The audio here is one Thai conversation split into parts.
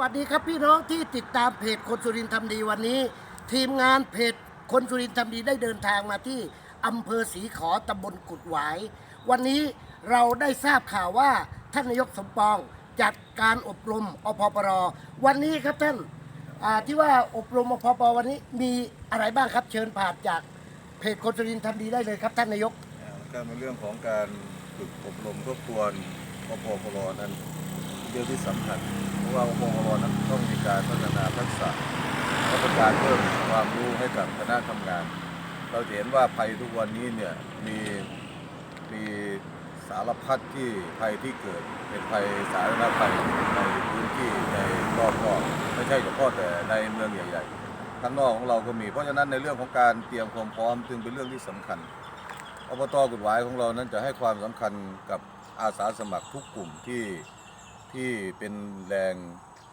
วัสดีครับพี่น้องที่ติดตามเพจคนสุรินทร์ทำดีวันนี้ ทีมงานเพจคนสุรินทร์ทำดีได้เดินทางมาที่อำเภอศรีขอตำบลกุดหวาย วันนี้เราได้ทราบข่าวว่าท่านนายกสมปองจัดการอบรมอพปรวันนี้ครับท่านที่ว่าอบรมอพปรวันนี้มีอะไรบ้างครับเชิญผ่านจากเพจคนสุรินทร์ทำดีได้เลยครับท่านนายกการในเรื่องของการฝึกอบรมทบทวนอปพลนั้น เรื่องที่สำคัญเพราะว่าอปพลนั้นต้องมีการพัฒนาทักษะและเป็นการเพิ่มความรู้ให้กับคณะทำงาน เราเห็นว่าภัยทุกวันนี้เนี่ยมีมีสารพัดที่ภัยที่เกิดเป็นภัยสาธารณภัยในพื้นที่ในรอบๆไม่ใช่เฉพาะแต่ในเมืองใหญ่ๆข้างนอกของเราก็มีเพราะฉะนั้นในเรื่องของการเตรียมความพร้อมจึงเป็นเรื่องที่สำคัญอบตกุดหวายของเรานั้นจะให้ความสำคัญกับอาสาสมัครทุกกลุ่มที่ ที่เป็นแรง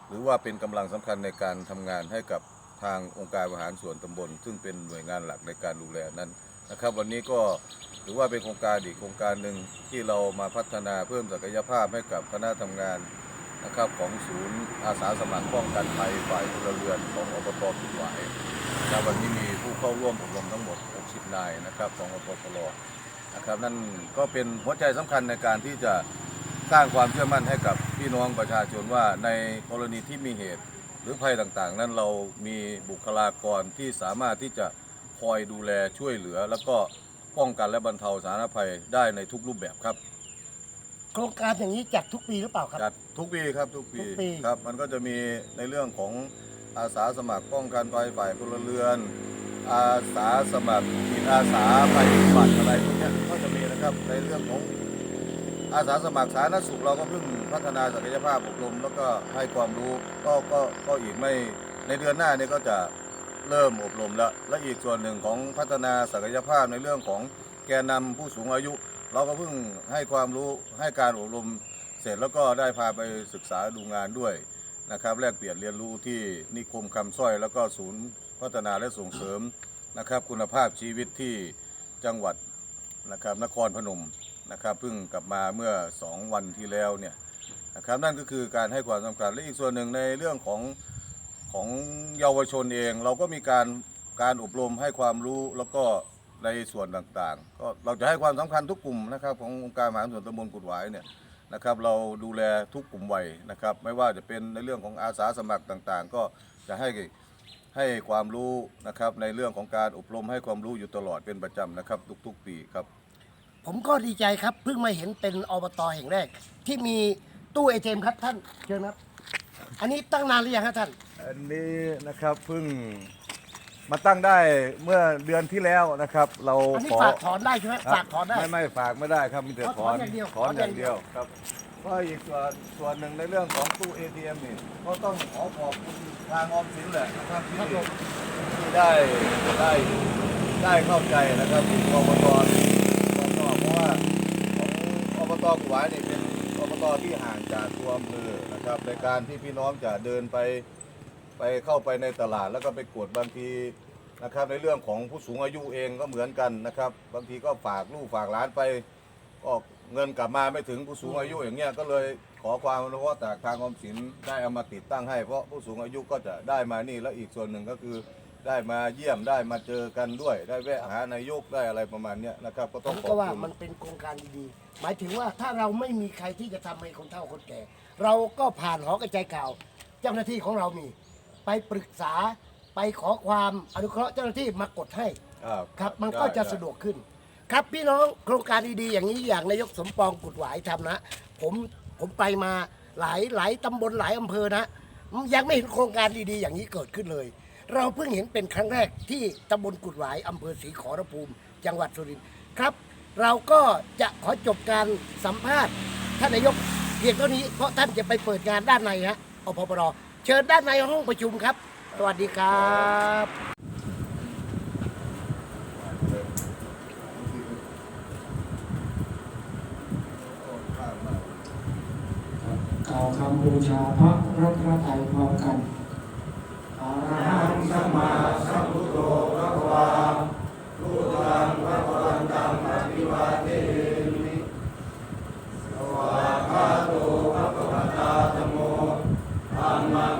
หรือว่าเป็นกำลังสำคัญในการทำงานให้กับทางองค์การบริหารส่วนตำบล ซึ่งเป็นหน่วยงานหลักในการดูแลนั้นนะครับ วันนี้ก็ถือว่าเป็นโครงการอีกโครงการหนึ่งที่เรามาพัฒนาเพิ่มศักยภาพให้กับคณะทำงานนะครับของศูนย์อาสาสมัครป้องกันภัยฝ่ายพลเรือนของอบตกุดหวายนะวันนี้มีผู้เข้าร่วมอบรมทั้งหมด 60 นายนะครับของอปพลนะครับนั่นก็เป็นหัวใจสำคัญในการที่จะ สร้างความเชื่อมั่นให้กับพี่น้องประชาชนว่าในกรณีที่มีเหตุหรือภัยต่างๆ นั้นเรามีบุคลากรที่สามารถที่จะคอยดูแลช่วยเหลือ แล้วก็ป้องกันและบรรเทาสาธารณภัยได้ในทุกรูปแบบครับโครงการอย่างนี้จัดทุกปีหรือเปล่าครับ จัดทุกปีครับทุกปีทุกปี ครับ มันก็จะมีในเรื่องของอาสาสมัครป้องกันภัยฝ่ายพลเรือน อาสาสมัครจิตอาสาภัยพิบัติอะไรพวกเนี้ยก็จะมีนะครับในเรื่องของ อาสาสมัครสาธารณสุขเราก็เพิ่งพัฒนาศักยภาพอบรมแล้วก็ให้ความรู้ก็ก็ก็อีกไม่ในเดือนหน้านี้ก็จะเริ่มอบรมแล้วและอีกส่วนหนึ่งของพัฒนาศักยภาพในเรื่องของแกนนำผู้สูงอายุ เราก็เพิ่งให้ความรู้ให้การอบรมเสร็จแล้วก็ได้พาไปศึกษาดูงานด้วยนะครับแลกเปลี่ยนเรียนรู้ที่นิคมคำสร้อย แล้วก็ศูนย์พัฒนาและส่งเสริมนะครับ คุณภาพชีวิตที่จังหวัดนะครับนครพนม นะครับเพิ่งกลับมาเมื่อ 2 วันที่แล้วเนี่ยนะครับนั่นก็คือการให้ความสำคัญและอีกส่วนหนึ่งในเรื่องของของเยาวชนเอง เราก็มีการการอบรมให้ความรู้แล้วก็ในส่วนต่างๆ ก็เราจะให้ความสำคัญทุกกลุ่มนะครับขององค์การมหาส่วนตำบลกุดหวายเนี่ยนะครับเราดูแลทุกกลุ่มวัยนะครับไม่ว่าจะเป็นในเรื่องของอาสาสมัครต่างๆ ก็จะให้ให้ความรู้นะครับในเรื่องของการอบรมให้ความรู้อยู่ตลอดเป็นประจำนะครับทุกๆปีครับ ผมก็ดีใจครับเพิ่งมาเห็นเป็นอบตแห่งแรก ที่มีตู้เอเมครับท่านเชิญครับ อันนี้ตั้งนานหรือยังครับท่าน อันนี้นะครับเพิ่งมาตั้งได้เมื่อเดือนที่แล้วนะครับ เราอันนี้ขอฝากถอนได้ใช่ไหมฝากถอนได้ ไม่ไม่ฝากไม่ได้ครับมีแต่อ๋อถอนถอนอย่างเดียวถอนถอนออย่างย่างเดีเดียยววครับก็อีกส่วนส่วนหนึ่งในเรื่องของตู้ ATM นี่ก็ต้องขอขอบคุณทางออมสินแหละนะครับที่ครับผมที่ได้ได้ได้เข้าใจนะครับที่อบตอบตเพราะว่าของอบ ตกุหวายนี่เป็นอบตที่ห่างจากตัวอำเภอนะครับ ในการที่พี่น้องจะเดินไปไปเข้าไปในตลาดแล้วก็ไปกวดบางทีนะครับในเรื่องของผู้สูงอายุเองก็เหมือนกันนะครับ บางทีก็ฝากลูกฝากหลานไปก็เงินกลับมาไม่ถึงผู้สูงอายุอย่างเงี้ยก็เลยขอความอนุเคราะห์จากทางออมสินได้เอามาติดตั้งให้เพราะผู้สูงอายุก็จะได้มานี่แล้วอีกส่วนหนึ่งก็คือ ได้มาเยี่ยมได้มาเจอกันด้วย ได้แวะหานายกได้อะไรประมาณเนี้ยนะครับ ก็ผต้องมขอก็บว่าคุณมันเป็นโครงการดีๆ หมายถึงว่าถ้าเราไม่มีใครที่จะทำให้คนเฒ่าคนแก่ เราก็ผ่านหอกระจายข่าว เจ้าหน้าที่ของเรามี ไปปรึกษาไปขอความอนุเคราะห์เจ้าหน้าที่มากดให้ครับมันก็จะสะดวกขึ้น ครับพี่น้องโครงการดีๆอย่างนี้อย่างนายกสมปองกุดหวายทำนะผมผมไปมาหลายหลายตำบลหลายอำเภอนะ ยังไม่เห็นโครงการดีๆอย่างนี้เกิดขึ้นเลย เราเพิ่งเห็นเป็นครั้งแรกที่ตำบลกุดหวายอำเภอศรีขอรภูมิ จังหวัดสุรินทร์ครับ เราก็จะขอจบการสัมภาษณ์ท่านนายกเพียงเท่านี้เพราะท่านจะไปเปิดงานด้านในฮะอพปรเชิญด้านในห้องประชุมครับ สวัสดีครับกล่าวคำบูชาพระรัตนตรัยพร้อมกัน หังสัมมาสัมพุทโธพระวาพุทธังพระวันตังอภิวาเทมิสวากขาโตพระวตาธโมธัมมัง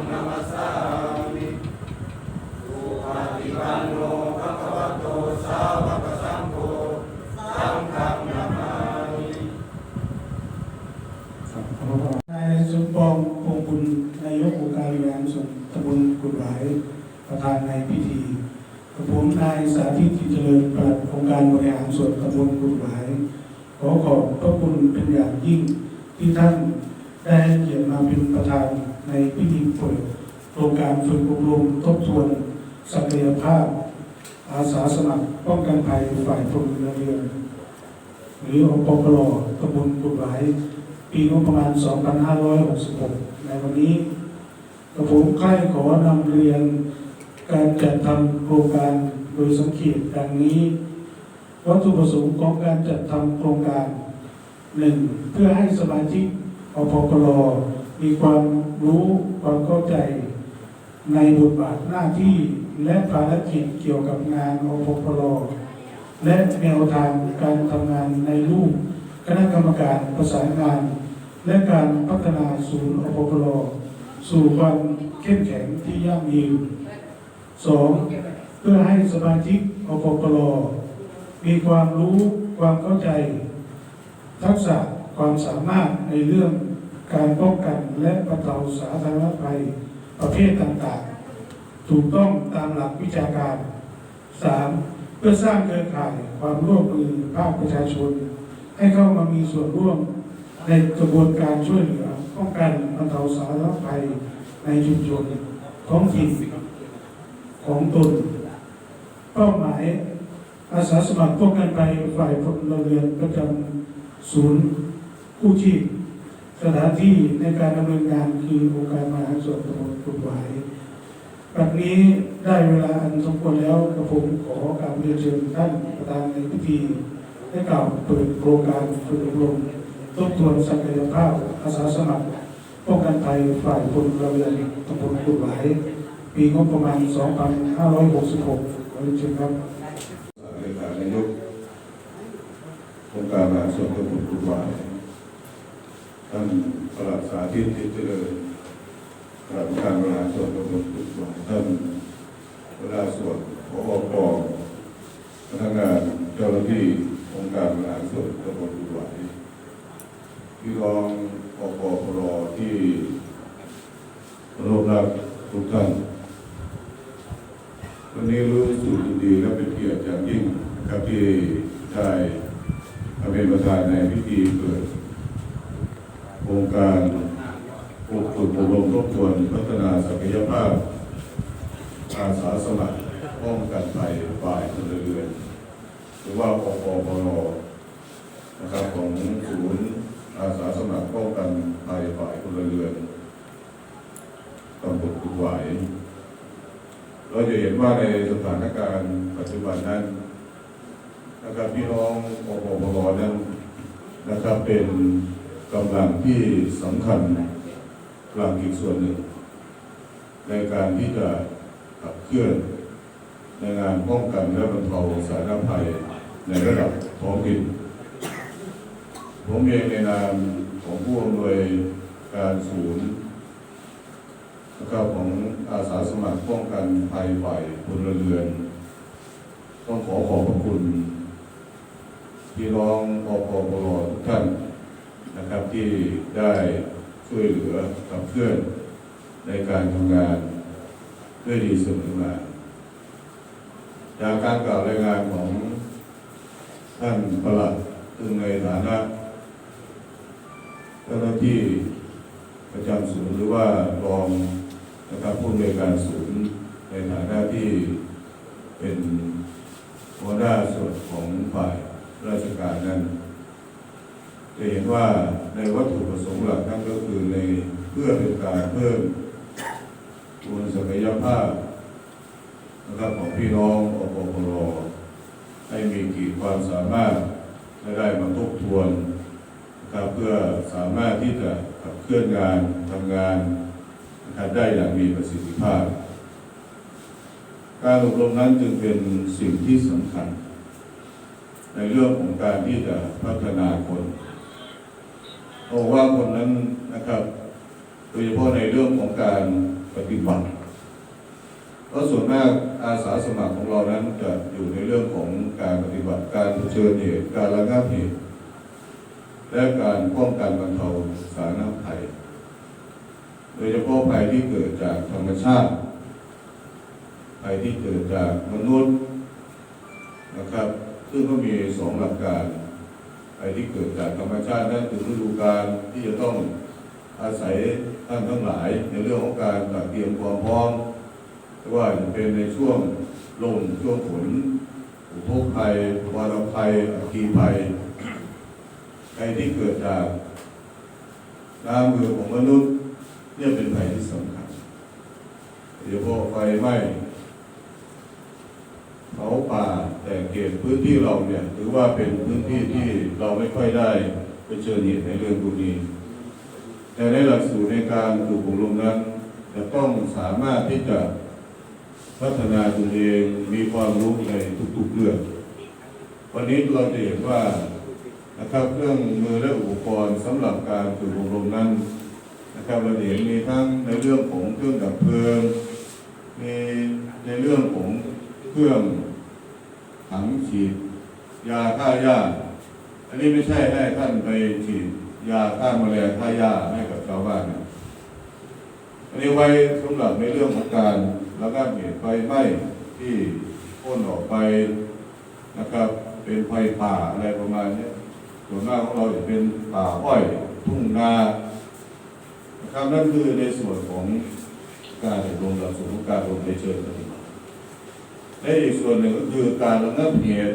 นายสมปองพงบุญนายกองค์การบริหารส่วนตำบลกุดหวายประธานในพิธีกับผมนายสาธิตจิตเจริญปลัดองค์การบริหารส่วนตำบลกุดหวาย ขอขอบพระคุณเป็นอย่างยิ่งที่ท่านได้ให้เกียรติมาเป็นประธานในพิธีเปิดโครงการฝึกอบรมทบทวนศักยภาพ อาสาสมัครป้องกันภัยฝ่ายพลเรือน หรืออปปลตำบลกุดหวาย ปีงบประมาณ 2566 ในวันนี้ กระผมใคร่ขอนำเรียน การจัดทำโครงการโดยสังเกตดังนี้ วัตถุประสงค์ของการจัดทำโครงการหนึ่งเพื่อให้สมาชิกอปปลมีความรู้ความเข้าใจ ในบทบาทหน้าที่และภารกิจเกี่ยวกับงานอปปลและแนวทางการทำงานในรูป คณะกรรมการประสานงาน และการพัฒนาศูนย์อปปล สู่ความเข้มแข็งที่ยั่งยืนสองเพื่อให้สมาชิกอปปลมีความรู้ความเข้าใจ ทักษะความสามารถในเรื่องการป้องกันและบรรเทาสาธารณภัยประเภทต่างๆ ถูกต้องตามหลักวิชาการ 3. เพื่อสร้างเครือข่ายความร่วมมือภาคประชาชน ให้เข้ามามีส่วนร่วม ในกระบวนการช่วยเหลือป้องกันบรรเทาสาธารณภัยในชุมชนท้องถิ่นของตน เป้าหมายอาสาสมัครป้องกันภัยฝ่ายพลเรือนประจำศูนย์กู้ชีพสถานที่ในการดำเนินงานคือองค์การมหาส่วนตำบลกุฎหวายปัจจุบันนี้ได้เวลาอันสมควรแล้วกระผมขอการเรียนเชิญท่านประธานในพิธีได้กล่าวเปิดโครงการฝึกอบรม ทบทวนศักยภาพอาสาสมัครป้องกันภัยฝ่ายพลเรือนตำบลกุฎหวาย ปีงบประมาณ 2566ขอเรียนเชิญครับเลขานายกองค์การมหาส่วนตำบลกุฎหวายท่านปลัดสาธิตจิตเจริญปลัดการมหาส่วนตำบลกุฎหวายท่านหัวหน้าส่วนพอปพนักงานเจ้าหน้าที่องค์การมหาส่วนตำบลกุฎหวาย พี่รองปปพรที่เคารพรักทุกท่านวันนี้รู้สึกดีและเป็นเกียรติอย่างยิ่งครับที่ได้มาเป็นประธานในพิธีเปิดโครงการปลูกฝึกอบรมทบทวนพัฒนาศักยภาพอาสาสมัครป้องกันภัยฝ่ายพลเรือนหรือว่าปปพรนะครับของศูนย์ อาสาสมัครป้องกันภัยฝ่ายพลเรือนตำบลกุดหวายเราจะเห็นว่าในสถานการณ์ปัจจุบันนั้นนะครับพี่น้องปปปรนั้นนะครับเป็นกำลังที่สำคัญกลางอีกส่วนหนึ่ง ในการที่จะขับเคลื่อน ในงานป้องกันและบรรเทาสาธารณภัยในระดับท้องถิ่น ผมเองในนามของผู้อำนวยการศูนย์แล้วก็ของอาสาสมัครป้องกันภัยฝ่ายพลเรือน ต้องขอขอบพระคุณพี่น้องอปปรทุกท่านนะครับที่ได้ช่วยเหลือขับเคลื่อนในการทำงานด้วยดีเสมอมาจากการกล่าวรายงานของท่านประหลัดซึ่งในฐานะ เจ้าหน้าที่ประจำศูนย์หรือว่ารองนะครับผู้อำนวยการศูนย์ในฐานะที่เป็นหัวหน้าส่วนของฝ่ายราชการนั้น จะเห็นว่าในวัตถุประสงค์หลักนั่นก็คือในเพื่อเป็นการเพิ่มมวลศักยภาพนะครับของพี่น้องอปปรให้มีขีดความสามารถและได้มาทบทวน นะครับเพื่อสามารถที่จะขับเคลื่อนงานทำงานนะครับได้อย่างมีประสิทธิภาพ การอบรมนั้นจึงเป็นสิ่งที่สำคัญ ในเรื่องของการที่จะพัฒนาคนเพราะว่าคนนั้นนะครับโดยเฉพาะในเรื่องของการปฏิบัติเพราะส่วนมากอาสาสมัครของเรานั้นจะอยู่ในเรื่องของการปฏิบัติการเผชิญเหตุการระงับเหตุ และการป้องกันบรรเทาสาธารณภัย โดยเฉพาะภัยที่เกิดจากธรรมชาติ ภัยที่เกิดจากมนุษย์นะครับ ซึ่งก็มีสองหลักการ ภัยที่เกิดจากธรรมชาตินั่นคือฤดูกาลที่จะต้องอาศัยท่านทั้งหลาย ในเรื่องของการเตรียมความพร้อมไม่ว่าจะเป็นในช่วงลมช่วงฝนอุทกภัยวาตภัยอัคคีภัย ภัยที่เกิดจากน้ำมือของมนุษย์ เนี่ยเป็นภัยที่สำคัญโดยเฉพาะไฟไหม้เผาป่าแต่เขตพื้นที่เราเนี่ยถือว่าเป็นพื้นที่ที่เราไม่ค่อยได้ไปเจอเหตุในเรื่องพวกนี้แต่ในหลักสูตรในการฝึกอบรมนั้นจะต้องสามารถที่จะพัฒนาตนเองมีความรู้ในทุกๆเรื่อง วันนี้เราจะเห็นว่า นะครับเครื่องมือและอุปกรณ์สำหรับการฝึกอบรมนั้นนะครับเราเห็นมีทั้งในเรื่องของเครื่องดับเพลิงมีในเรื่องของเครื่องถังฉีด ยาฆ่าหญ้าอันนี้ไม่ใช่ให้ท่านไปฉีดยาฆ่าแมลงฆ่าหญ้าให้กับชาวบ้านนะอันนี้ไว้สำหรับในเรื่องของการระงับเหตุไฟไหม้ที่พ่นออกไปนะครับเป็นไฟป่าอะไรประมาณนี้ ส่วนมากของเราจะเป็นป่าอ้อยทุ่งนานะครับนั่นคือในส่วนของการอบรมหลักสูตรการอบรมในเชิงปฏิบัติและอีกส่วนหนึ่งก็คือการระงับเหตุ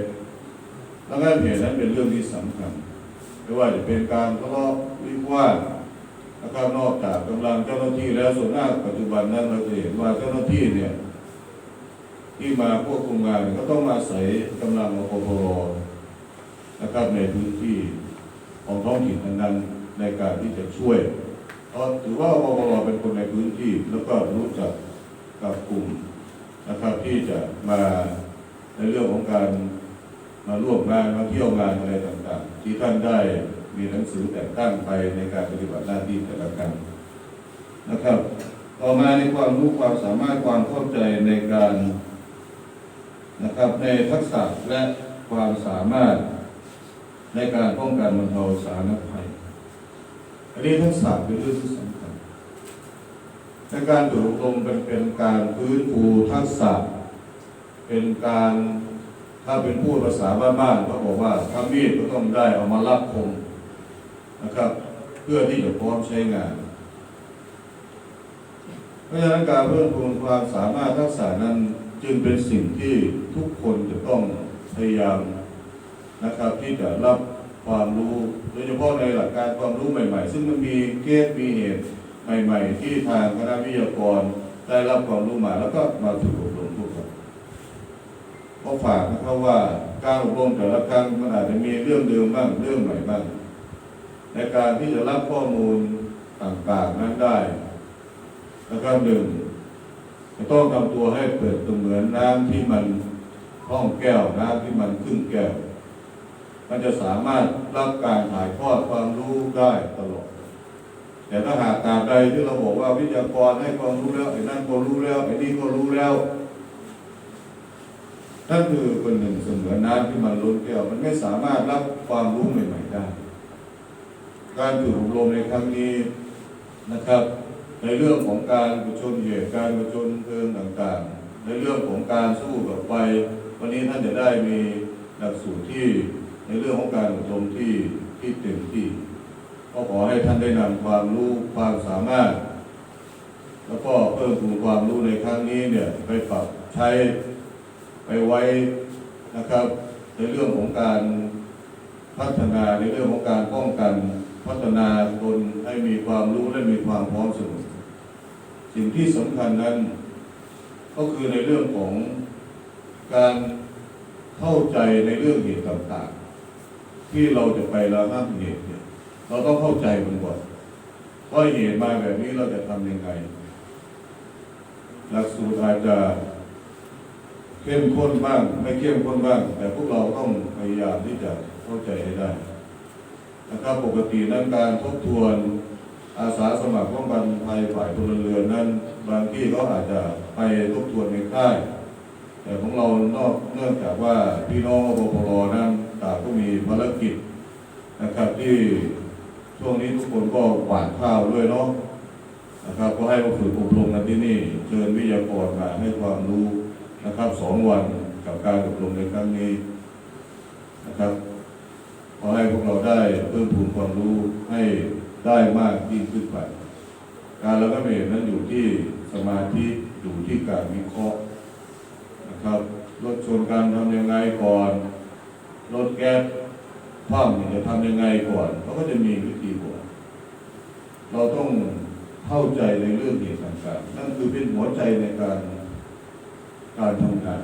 ระงับเหตุนั้นเป็นเรื่องที่สำคัญไม่ว่าจะเป็นการทะเลาะวิวาทนะครับนอกจากกำลังเจ้าหน้าที่แล้วส่วนมากปัจจุบันนั้นเราจะเห็นว่าเจ้าหน้าที่เนี่ยที่มาควบคุมงานก็ต้องมาอาศัยกำลังอปพร นะครับในพื้นที่ของท้องถิ่นนั้นในการที่จะช่วยเพราะถือว่าอปรเป็นคนในพื้นที่แล้วก็รู้จักกับกลุ่มนะครับที่จะมาในเรื่องของการมาร่วมงานมาเที่ยวงานอะไรต่างๆ ที่ท่านได้มีหนังสือแต่งตั้งไปในการปฏิบัติหน้าที่แต่ละกันนะครับ ต่อมาในความรู้ความสามารถความเข้าใจในการนะครับในทักษะและความสามารถ ในการป้องกันบรรเทาสาธารณภัย อันนี้ทักษะเป็นเรื่องที่สำคัญในการฝึกอบรมเป็นเป็นการพื้นฟูทักษะ เป็นการถ้าเป็นพูดภาษาบ้านๆเขาบอกว่าถ้ามีดก็ต้องได้เอามารับคมนะครับ เพื่อที่จะพร้อมใช้งานเพราะฉะนั้นการเพิ่มพูนความสามารถทักษะนั้นจึงเป็นสิ่งที่ทุกคนจะต้องพยายาม นะครับ ที่จะรับความรู้โดยเฉพาะในหลักการความรู้ใหม่ๆ ซึ่งมันมีเคสมีเหตุใหม่ ๆ ที่ทางคณะวิทยากรได้รับความรู้มาแล้วก็มาฝึกอบรมทุกคนก็ฝากนะครับว่าการอบรมแต่ละครั้งมันอาจจะมีเรื่องเดิมบ้างเรื่องใหม่บ้างในการที่จะรับข้อมูลต่างๆนั้นได้นะครับหนึ่งจะต้องทำตัวให้เปิดตัวเสมือนน้ำที่มันห้องแก้วน้ำที่มันครึ่งแก้ว มันจะสามารถรับการถ่ายทอดความรู้ได้ตลอด แต่ถ้าหากตาบใดที่เราบอกว่าวิทยากรให้ความรู้แล้วไอ้นั่นก็รู้แล้วไอ้นี่ก็รู้แล้วนั่นคือคนหนึ่งเสมือนน้ำที่มันล้นแก้วมันไม่สามารถรับความรู้ใหม่ ๆได้ การฝึกอบรมในครั้งนี้นะครับ ในเรื่องของการประชนเหตุการประชนเพลิงต่างๆ ในเรื่องของการสู้กับไฟวันนี้ท่านจะได้มีหลักสูตรที่ ในเรื่องของการอบรมที่ที่เต็มที่ ก็ขอให้ท่านได้นำความรู้ความสามารถ แล้วก็เพิ่มพูนความรู้ในครั้งนี้เนี่ยไปปรับใช้ไปไว้นะครับ ในเรื่องของการพัฒนาในเรื่องของการป้องกันพัฒนาตนให้มีความรู้และมีความพร้อมเสมอสิ่งที่สำคัญนั้น ก็คือในเรื่องของการเข้าใจในเรื่องเหตุต่างๆ ที่เราจะไประงับเหตุเนี่ยเราต้องเข้าใจมันก่อนว่าเหตุมาแบบนี้เราจะทำยังไง หลักสูตรอาจจะเข้มข้นบ้าง ไม่เข้มข้นบ้าง แต่พวกเราต้องพยายามที่จะเข้าใจให้ได้นะครับปกตินั้นการทบทวนอาสาสมัครป้องกันภัยฝ่ายพลเรือนนั้น บางที่เขาอาจจะไปทบทวนในค่ายแต่ของเรานอกเนื่องจากว่าพี่น้องอปพลนั้น ต่างก็มีภารกิจนะครับ ที่ช่วงนี้ทุกคนก็หวานข้าวด้วยเนาะนะครับ ก็ให้มาฝึกอบรมกันที่นี่เชิญวิทยากรมาให้ความรู้นะครับสองวันกับการอบรมในครั้งนี้นะครับขอให้พวกเราได้เพิ่มพูนความรู้ให้ได้มากยิ่งขึ้นไป การระงับเหตุนั้นอยู่ที่สมาธิอยู่ที่การวิเคราะห์นะครับรถชนกันทำยังไงก่อน รถแก๊สคว่ำจะทำยังไงก่อนเขาก็จะมีวิธีก่อนเราต้องเข้าใจในเรื่องเหตุต่างๆนั่นคือเป็นหัวใจในการการทำงาน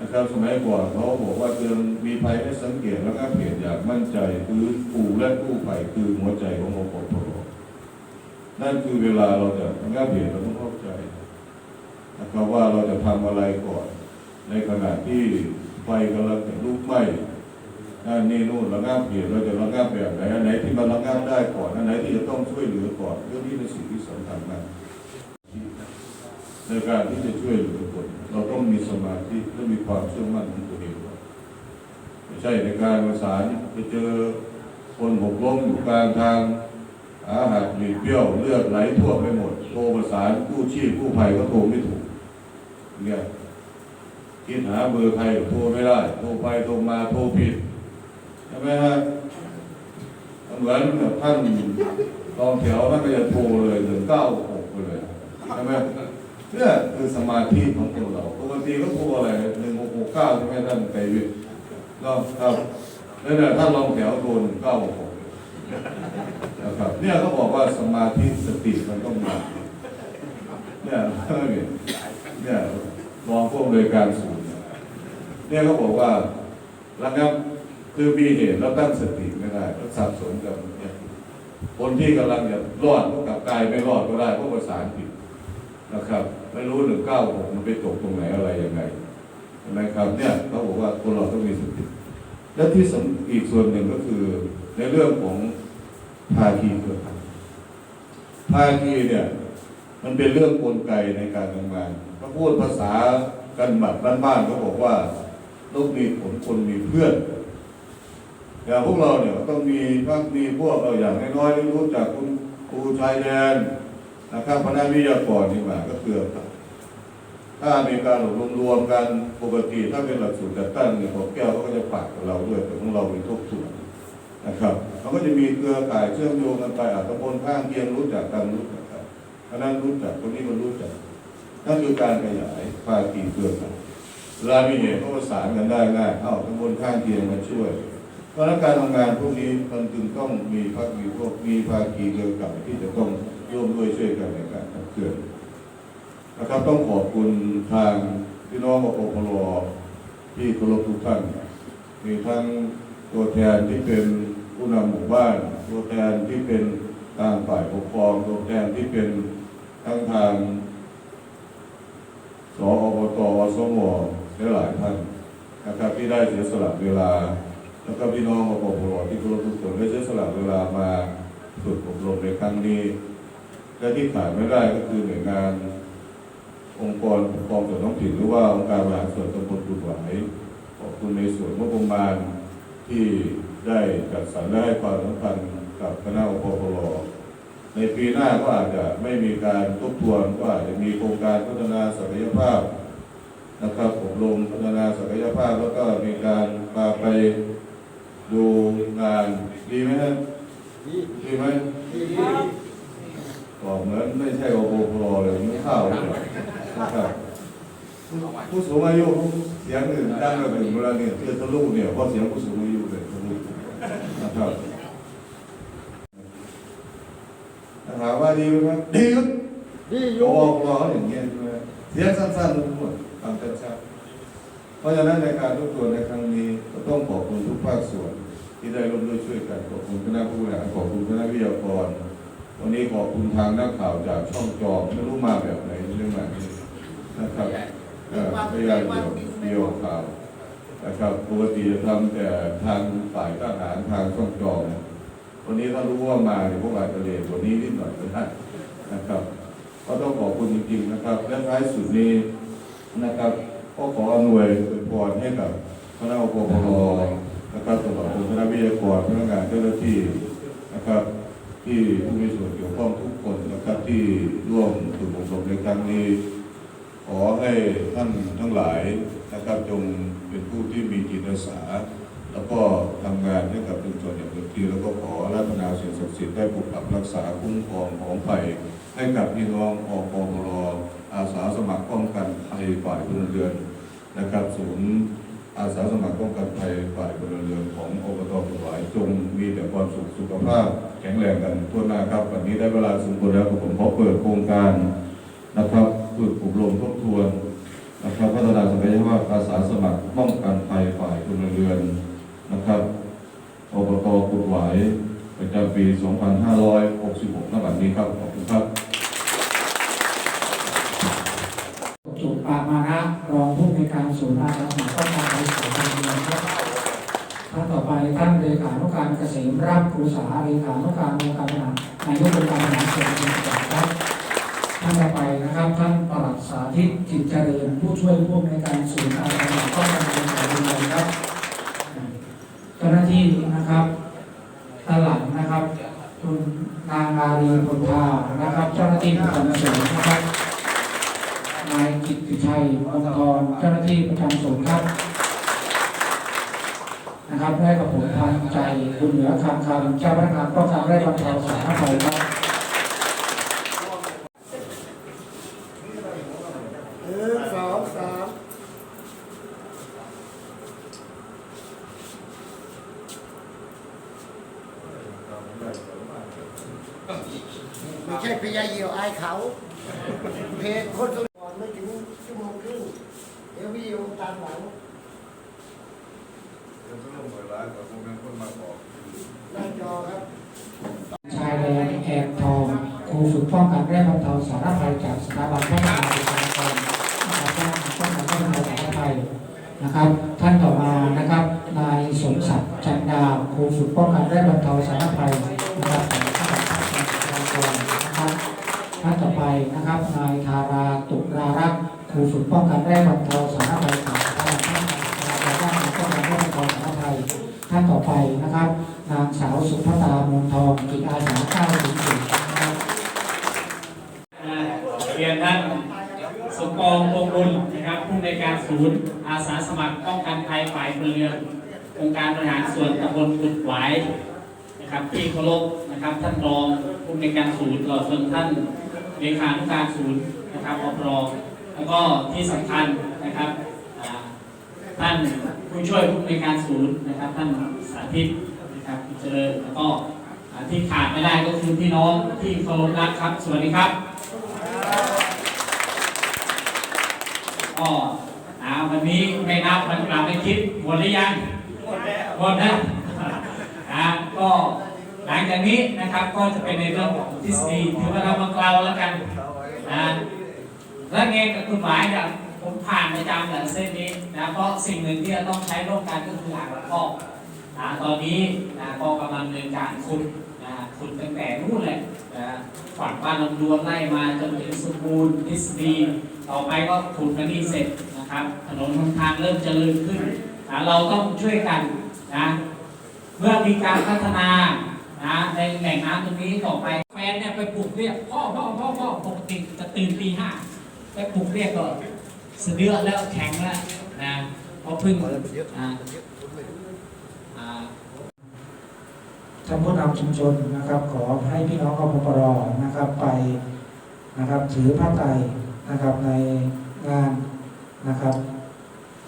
นะครับสมัยก่อนเขาบอกว่าเตือนมีภัยให้สังเกตแล้วก็เหตุอย่างมั่นใจคือปู่และกู้ภัยคือหัวใจขององค์กรนั่นคือเวลาเราจะระงับเหตุเราต้องเข้าใจนะครับว่าเราจะทำอะไรก่อน ในขณะที่ กำลังจะลุกไหม้นั่นนี่นู่นระงับเหตุเราจะระงับแบบไหนอันไหนที่มันระงับได้ก่อนอันไหนที่จะต้องช่วยเหลือก่อนเรื่องนี้เป็นสิ่งที่สำคัญมากในการที่จะช่วยเหลือคนเราต้องมีสมาธิและมีความเชื่อมั่นของตัวเองก่อนไม่ใช่ในการประสานไปเจอคนหกล้มอยู่กลางทางอาหารหลีเปรี้ยวเลือดไหลทั่วไปหมดโทรประสานกู้ชีพกู้ภัยก็โทรไม่ถูกเนี่ย คิดหาเบอร์ใครโทรไม่ได้ โทรไปโทรมาโทรผิดใช่ไหมฮะเหมือนกับท่านตองแถวท่านก็จะโทรเลยหนึ่งเก้าหกไปเลยใช่ไหมเนี่ยคือสมาธิของพวกเราปกติก็โทรอะไรหนึ่งหกหกเก้าใช่ไหมท่านไกรวิทย์เนาะครับแล้วเนี่ยท่านลองแถวโทรหนึ่งเก้าหกนะครับเนี่ยเขาบอกว่าสมาธิสติมันต้องมาเนี่ยเนี่ยเนี่ยรองพวกโดยการสูง เนี่ยเขาบอกว่าระงับคือมีเหตุแล้วตั้งสติไม่ได้ก็สับสนกับเนี่ยคนที่กำลังจะรอดก็กลับกลายไม่รอดก็ได้เพราะประสานผิดนะครับไม่รู้หนึ่งเก้าหกมันไปตกตรงไหนอะไรยังไงใช่ไหมครับเนี่ยเขาบอกว่าคนเราต้องมีสติและที่สำอีกส่วนหนึ่งก็คือในเรื่องของภาคีเครือข่ายภาคีเนี่ยมันเป็นเรื่องกลไกในการทำงานถ้าพูดภาษากันบัดบ้านๆก็บอกว่า ลูกมีผลคนมีเพื่อนอย่างพวกเราเนี่ยต้องมีพักมีพวกเราอย่างน้อยๆรู้จักคุณครูชายแดนนะครับคณะวิทยากรนี่มาก็เกือบถ้ามีการอบรมรวมกันปกติถ้าเป็นหลักสูตรจัดตั้งเนี่ยผมแก้วเขาก็จะฝากกับเราด้วยแต่ของเรามีทบทวนนะครับเขาก็จะมีเครือข่ายเชื่อมโยงกันไปอาตำบลข้างเคียงรู้จักกันรู้จักกันอันนั้นรู้จักคนนี้มันรู้จักนั่นคือการขยายภาคีเครือข่าย เวลามีเหตุก็ประสานกันได้ง่ายเอ้าตำบลข้างเคียงมาช่วย เพราะนั้นการทำงานพวกนี้มันจึงต้องมีภาคีพวกมีภาคีเครือข่ายที่จะต้องร่วมด้วยช่วยกันในการขับเคลื่อนนะครับต้องขอบคุณทางพี่น้องอปพลที่เคารพทุกท่านมีทั้งตัวแทนที่เป็นผู้นำหมู่บ้าน ตัวแทนที่เป็นทางฝ่ายปกครองตัวแทนที่เป็นทั้งทางสอบตอสมแหลายท่านนะครับที่ได้เสียสละเวลา แล้วก็พี่น้องอปพลที่เครพทุกคนได้เสียสละเวลามาฝึกอบรมในครั้งนี้และที่ขาดไม่ได้ก็คือหน่วยงาน องค์กรปกครองส่วนท้องถิ่นหรือว่าองค์การบริหารส่วนตำบลกุดหวายขอบคุณในส่วนงบประมาณที่ได้จัดสรรและให้ความสำคัญกับคณะอปพลในปีหน้าก็อาจจะไม่มีการทบทวนก็อาจจะมีโครงการพัฒนาศักยภาพ นะครับอบรมพัฒนาศักยภาพแล้วก็มีการพาไปดูงานดีไหมฮะดีไหมก็เหมือนไม่ใช่อปพลเลยไม่เข้าเลยนะครับผู้สูงอายุเสียงอื่นดังแบบหนึ่งเวลาเนี่ยที่ทะลุเนี่ยเพราะเสียงผู้สูงอายุเลยทะลุนะครับถามว่าดีไหมครับดีครับดีอโอ้ยู่โหอย่างเงี้ยใช่ไหมเสียงสั้นๆทุกคน ฟังชัดๆเพราะฉะนั้นในการทบทวนในครั้งนี้ก็ต้องขอบคุณทุกภาคส่วน ที่ได้ร่วมด้วยช่วยกันขอบคุณคณะผู้บริหารขอบคุณคณะวิทยากร วันนี้ขอบคุณทางนักข่าวจากช่องจอมไม่รู้มาแบบไหนเรื่องแบบนี้นะครับพยายามเดียวเดียวข่าวนะครับปกติจะทำแต่ทางฝ่ายทหารทางช่องจอมวันนี้ถ้ารู้ว่ามาเดี๋ยวพวกเราจะเรียนวันนี้นิดหน่อยก็ได้นะครับ ก็ต้องขอบคุณจริงๆนะครับและท้ายสุดนี้ นะครับก็ขออำนวยอวยพรให้กับคณะอปพลนะครับตลอดจนคณะวิทยากรพนักงานเจ้าหน้าที่นะครับ ที่ผู้มีส่วนเกี่ยวข้องทุกคนนะครับที่ร่วมฝึกอบรมในครั้งนี้ ขอให้ท่านทั้งหลายนะครับจงเป็นผู้ที่มีจิตอาสา แล้วก็ทำงานให้กับชุมชนอย่างเต็มที่แล้วก็ขอรัตนาสิ่งศักดิ์สิทธิ์ได้ปกปักรักษาคุ้มครองของภัยให้กับพี่น้องอปมร อาสาสมัครป้องกันภัยฝ่ายพลเรือนนะครับ ศูนย์อาสาสมัครป้องกันภัยฝ่ายพลเรือนของอบตถวายจงมีแต่ความสุขสุขภาพแข็งแรงกันทั่วหน้าครับวันนี้ได้เวลาสมควรแล้วผมขอเปิดโครงการนะครับฝึกอบรมทบทวนนะครับพัฒนาศักยภาพอาสาสมัครป้องกันภัยฝ่ายพลเรือนนะครับอบตกุดหวายประจำปี 2566ณบัดนี้ครับ ขอบคุณครับ จุปามานะ รองผู้ในการศูนย์อาสาสมัครป้องกันภัยฝ่ายพลเรือนครับท่านต่อไปท่านเลขานุการเกษมราชครูสาเลขานุการองค์การบริหารนายกองค์การบริหารส่วนจังหวัดครับท่านต่อไปนะครับท่านปลัดสาธิตจิตเจริญผู้ช่วยผู้ในการศูนย์อาสาสมัครป้องกันภัยฝ่ายพลเรือนครับเจ้าหน้าที่นะครับด้านหลังนะครับคุณนางอารีพลทานะครับ เจ้าหน้าที่ประจำศูนนะครับ กิตติชัยองกรเจ้าหน้าที่ประจำศูนย์ครับ นะครับได้กับผมทางใจ คุณเหนือคำคำเจ้าพนักงานป้องกันและบรรเทาสาธารณภัยครับ หนึ่งสองสามไม่ใช่พยาเหยี่ยวอายเขา เพจคนสก่อนไม่ถึงชั่วโมงครึ่งเดี๋ยววิดีโอตามหลัง เดี๋ยวต้องลงเวลากับพวกนั้นคนมาบอก หน้าจอครับ ชายแดนแอบ ทองครูฝึกป้องกันและบรรเทาสาธารณภัยจากสถาบันพัฒนาบุคลากรนะครับป้องกันและบรรเทาสาธารณภัยนะครับ ท่านต่อมานะครับนายสมศักดิ์จันดาครูฝึกป้องกันและบรรเทาสาธารณภัยนะครับของสถาบันพัฒนาบุคลากรนะครับท่านต่อไปนะครับนายธาราตุรารักษ์ครูฝึกป้องกันและบรรเทา เรือนองค์การบริหารส่วนตำบลกุดหวายนะครับที่เคารพนะครับ ท่านรองผู้ในการศูนย์ตลอดจนท่านเลขานุการศูนย์นะครับอปรแล้วก็ที่สำคัญนะครับท่านผู้ช่วยผู้ในการศูนย์นะครับ ท่านสาธิตนะครับเจริญแล้วก็ที่ขาดไม่ได้ก็คือพี่น้องที่เคารพรักครับ สวัสดีครับก็อ่า วันนี้ไม่นับมันกลับไม่คิดหมดหรือยังหมดแล้วหมดแล้วอ่าก็หลังจากนี้นะครับก็จะเป็นในเรื่องของทฤษฎีถือว่าเรามาเกลาแล้วกันนะแล้วเองกับคุณหมายเนี่ยผมผ่านประจำเนี่ยเส้นนี้นะเพราะสิ่งหนึ่งที่จะต้องใช้ร่วมกันก็คือหางและข้อนะตอนนี้นะก็กำลังดำเนินการขุดนะขุดตั้งแต่นู่นแหละนะฝั่งบ้านลำดวนไล่มาจนถึงสมบูรณ์ทฤษฎีต่อไปก็ขุดกันนี่เสร็จ นะครับ ถนนหนทางเริ่มเจริญขึ้นนะเราต้องช่วยกันนะเมื่อมีการพัฒนานะในแหล่งน้ำตรงนี้ต่อไปแฟนเนี่ยไปปลุกเรียกพ่อพ่อพ่อพ่อปกติจะตื่นตีห้าไปปลุกเรียกก็เดือแล้วแข็งแล้วนะเพราะพึ่งอ่าอ่าท่านผู้นำชุมชนนะครับ ขอให้พี่น้องกปปรนะครับไปนะครับถือผ้าไตรนะครับในงาน นะครับ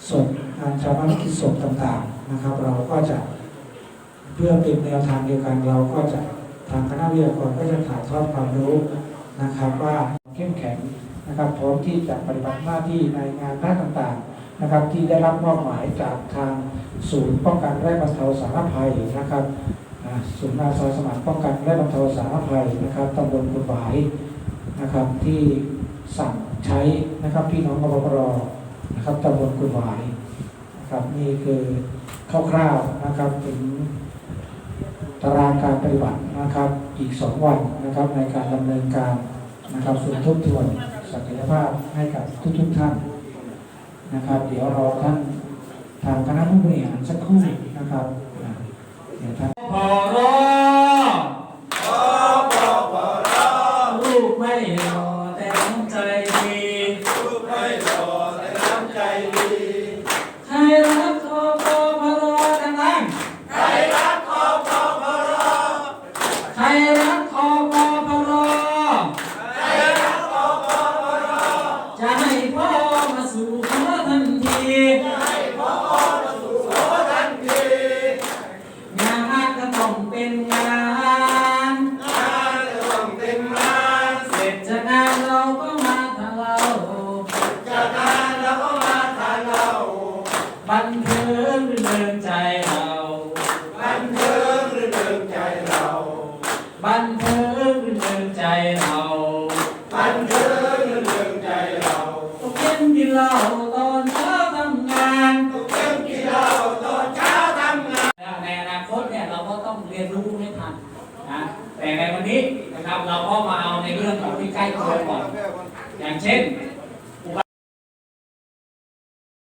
ศพงานชาวบ้านกิจศพต่างๆนะครับ เราก็จะเพื่อเป็นแนวทางเดียวกันเราก็จะทางคณะวิทยากรก็จะถ่ายทอดความรู้นะครับ ว่าเข้มแข็งนะครับพร้อมที่จะปฏิบัติหน้าที่ในงานด้านต่างๆนะครับ ที่ได้รับมอบหมายจากทางศูนย์ป้องกันและบรรเทาสาธารณภัยนะครับศูนย์อาสาสมัครป้องกันและบรรเทาสาธารณภัยนะครับตำบลกุฎหวายนะครับที่สั่งใช้นะครับพี่น้องกปปร นะครับตำบลกุฎหวายนะครับนี่คือคร่าวๆนะครับถึงตารางการปฏิบัตินะครับอีก 2 วันนะครับในการดำเนินการนะครับส่วนทบทวนศักยภาพให้กับทุกๆท่านนะครับ เดี๋ยวรอท่านทางคณะผู้บริหารสักครู่นะครับเดี๋ยวท่าน